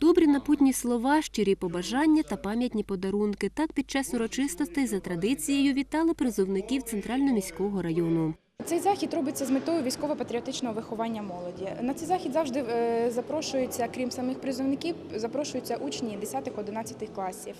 Добрі напутні слова, щирі побажання та пам'ятні подарунки. Так під час урочистостей за традицією вітали призовників Центрально-міського району. Цей захід робиться з метою військово-патріотичного виховання молоді. На цей захід завжди е, запрошуються, крім самих призовників, запрошуються учні 10-11 класів.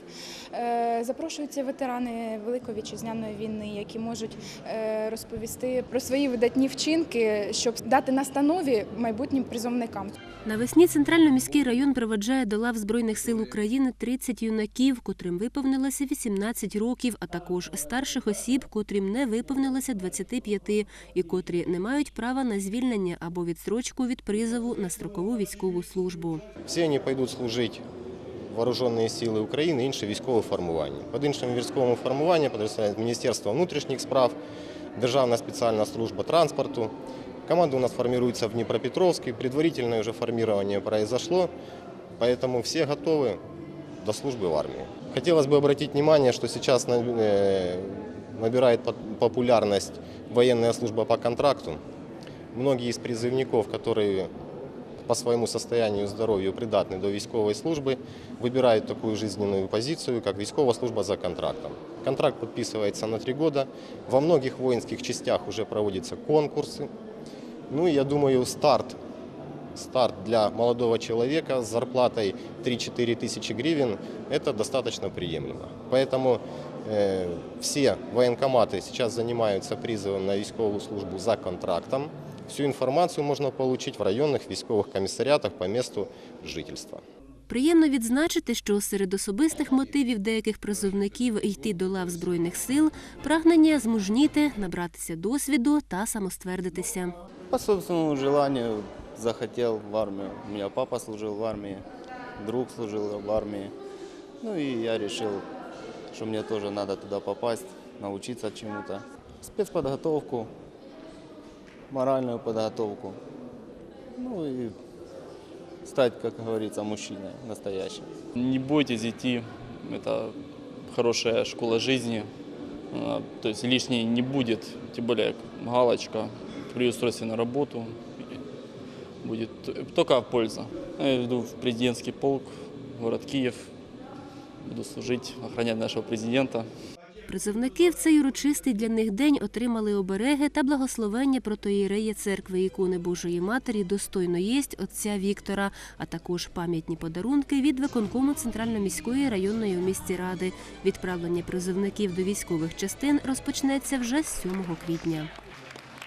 Е, Запрошуються ветерани Великої вітчизняної війни, які можуть е, розповісти про свої видатні вчинки, щоб дати настанові майбутнім призовникам. Навесні Центрально-міський район приведжає до лав Збройних сил України 30 юнаків, котрим виповнилося 18 років, а також старших осіб, котрим не виповнилося 25 і котрі не мають права на звільнення або відстрочку від призову на строкову військову службу. Всі вони пойдуть служити в Вооружені Сили України, інше військове формування. Під іншим військовим формуванням підрозділяють Міністерство внутрішніх справ, Державна спеціальна служба транспорту. Команда у нас формируется в Днепропетровске, предварительное уже формирование произошло, поэтому все готовы до службы в армии. Хотелось бы обратить внимание, что сейчас э, набирает по- популярность военная служба по контракту. Многие из призывников, которые по своему состоянию здоровью придатны до військовой службы, выбирают такую жизненную позицию, как військова служба за контрактом. Контракт подписывается на три года. Во многих воинских частях уже проводятся конкурсы. Ну и я думаю, старт, старт для молодого человека с зарплатой 3-4 тысячи гривен – это достаточно приемлемо. Поэтому э, все военкоматы сейчас занимаются призывом на військовую службу за контрактом. Всю информацию можно получить в районных військовых комиссариатах по месту жительства. Приємно відзначити, що серед особистих мотивів деяких призовників йти до лав збройних сил прагнення змужніти, набратися досвіду та самоствердитися. По собственному желанию захотел в армию. У меня папа служил в армии, друг служил в армии. Ну и я решил, что мне тоже надо туда попасть, научиться чему-то. Спецподготовку, моральную подготовку. Ну и стать, как говорится, мужчиной настоящим. Не бойтесь идти, это хорошая школа жизни, А, то есть лишней не будет, тем более галочка при устройстве на работу будет только польза. Я иду в президентский полк, город Киев, буду служить, охранять нашего президента. Призовники в цей урочистий для них день отримали обереги та благословення протоїрея церкви ікони Божої Матері достойно єсть отця Віктора, а також пам'ятні подарунки від виконкому Центрально-міської районної у місті ради. Відправлення призовників до військових частин розпочнеться вже з 7 квітня.